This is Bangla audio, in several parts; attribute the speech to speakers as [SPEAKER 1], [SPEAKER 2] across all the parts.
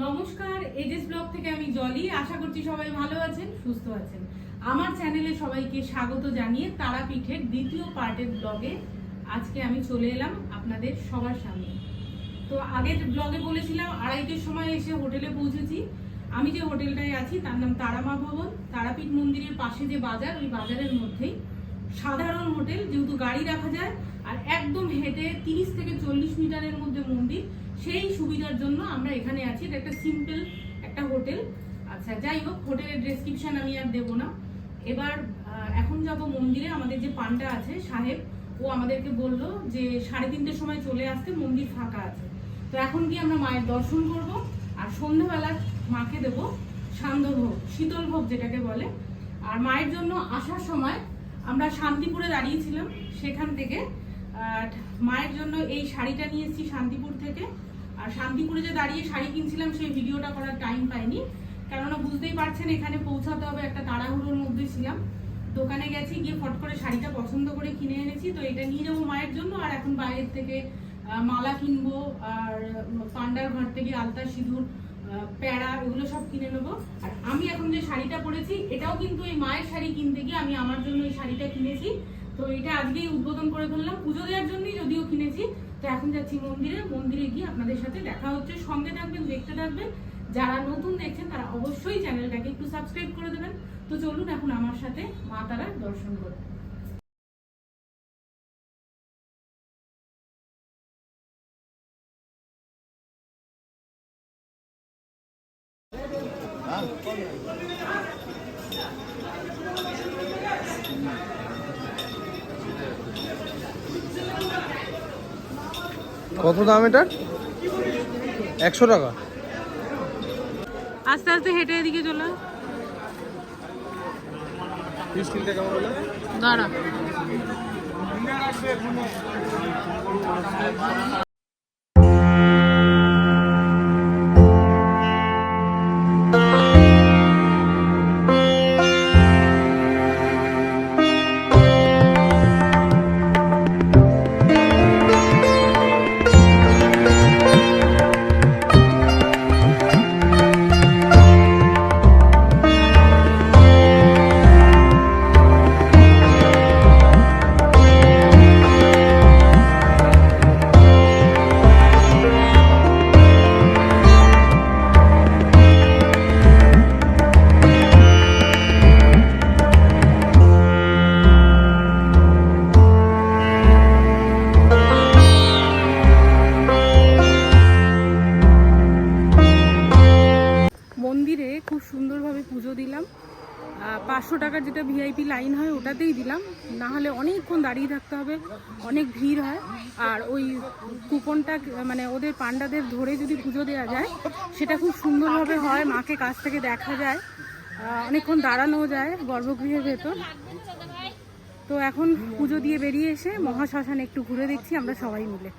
[SPEAKER 1] নমস্কার, এজেস ব্লগ থেকে আমি জলি। আশা করছি সবাই ভালো আছেন, সুস্থ আছেন। আমার চ্যানেলে সবাইকে স্বাগত জানিয়ে তারাপীঠের দ্বিতীয় পার্টের ব্লগে আজকে আমি চলে এলাম আপনাদের সবার সামনে। তো আগের ব্লগে বলেছিলাম, আড়াইটের সময় এসে হোটেলে পৌঁছেছি। আমি যে হোটেলটায় আছি, তার নাম তারামা ভবন। তারাপীঠ মন্দিরের পাশে যে বাজার, ওই বাজারের মধ্যেই। সাধারণ হোটেল, যেহেতু গাড়ি রাখা যায়, আর একদম হেঁটে তিরিশ থেকে চল্লিশ মিটারের মধ্যে মন্দির, সেই সুবিধার জন্য আমরা এখানে আছি। এটা একটা সিম্পল একটা হোটেল। আচ্ছা যাই হোক, হোটেলের ডেসক্রিপশন আমি আর দেবো না। এবার এখন যাব মন্দিরে। আমাদের যে পান্ডা আছে, সাহেব, ও আমাদেরকে বলল যে সাড়ে তিনটের সময় চলে আসতে মন্দির ফাঁকা আছে। তো এখন কি আমরা মায়ের দর্শন করব, আর সন্ধ্যাবেলা মাকে দেব সান্ধ্যভোগ শীতল ভোগ যেটাকে বলে। আর মায়ের জন্য আসার সময় আমরা শান্তিপুরে দাঁড়িয়েছিলাম সেখান থেকে। মায়ের জন্য এই শাড়িটা নিয়ে এসেছি শান্তিপুর থেকে। আর শান্তিপুরে যে দাঁড়িয়ে শাড়ি কিনছিলাম, সেই ভিডিওটা করার টাইম পাইনি। কেননা বুঝতেই পারছেন, এখানে পৌঁছাতে হবে, একটা তাড়াহুড়োর মধ্যে ছিলাম। দোকানে গেছি, গিয়ে ফট করে শাড়িটা পছন্দ করে কিনে এনেছি। তো এটা নিয়ে যাব মায়ের জন্য, আর এখন বাইরের থেকে মালা কিনবো। আর পান্ডার ঘর থেকে আলতা সিঁদুর প্যাড়া এগুলো সব কিনে নেব। আর আমি এখন যে শাড়িটা পরেছি, এটাও কিন্তু এই মায়ের শাড়ি কিনতে গিয়ে আমি আমার জন্য এই শাড়িটা কিনেছি। তো এটা আজকেই উদ্বোধন করে ফেললাম। পুজো দেওয়ার জন্যই যদিও কিনেছি, তো এখন যাচ্ছি মন্দিরে। মন্দিরে গিয়ে আপনাদের সাথে দেখা হচ্ছে। সঙ্গে থাকবেন, দেখতে থাকবেন। যারা নতুন দেখছেন, তারা অবশ্যই চ্যানেলটাকে একটু সাবস্ক্রাইব করে দেবেন। তো চলুন এখন আমার সাথে মা তারার দর্শন করুন।
[SPEAKER 2] কত দাম এটার? একশো টাকা।
[SPEAKER 1] আস্তে আস্তে হেঁটে এদিকে চলে। দাঁড়া। পাঁচশো টাকার যেটা ভিআইপি লাইন হয়, ওটাতেই দিলাম। না হলে অনেকক্ষণ দাঁড়িয়ে থাকতে হবে, অনেক ভিড় হয়। আর ওই কুপনটা মানে ওদের পান্ডাদের ধরে যদি পুজো দেওয়া যায়, সেটা খুব সুন্দরভাবে হয়, মাকে কাছ থেকে দেখা যায়। অনেকক্ষণ দাঁড়ানো যায় গর্ভগৃহের ভেতর। তো এখন পুজো দিয়ে বেরিয়ে এসে মহাশ্মশানে একটু ঘুরে দেখছি, আমরা সবাই মিলে।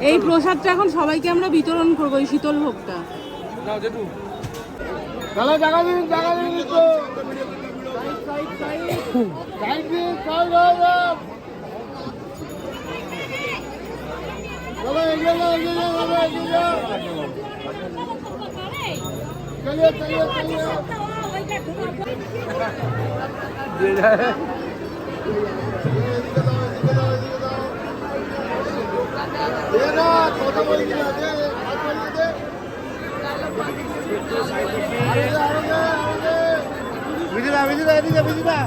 [SPEAKER 1] এই প্রসাদটা এখন সবাইকে আমরা বিতরণ করব এই শীতল ভোগটা।
[SPEAKER 2] নাও জেঠু দাদা জায়গা দিন জায়গা দিন তো সাইড দিন সাইড চলো এগিয়ে যাও এগিয়ে যাও বাবা এগিয়ে যাও চলিয়ে চলিয়ে চলিয়ে দিয়ে যায় দে না কথা বলি না দে হাত বলিয়ে দে। বিদিদা বিদিদা এদিকে বিদিদা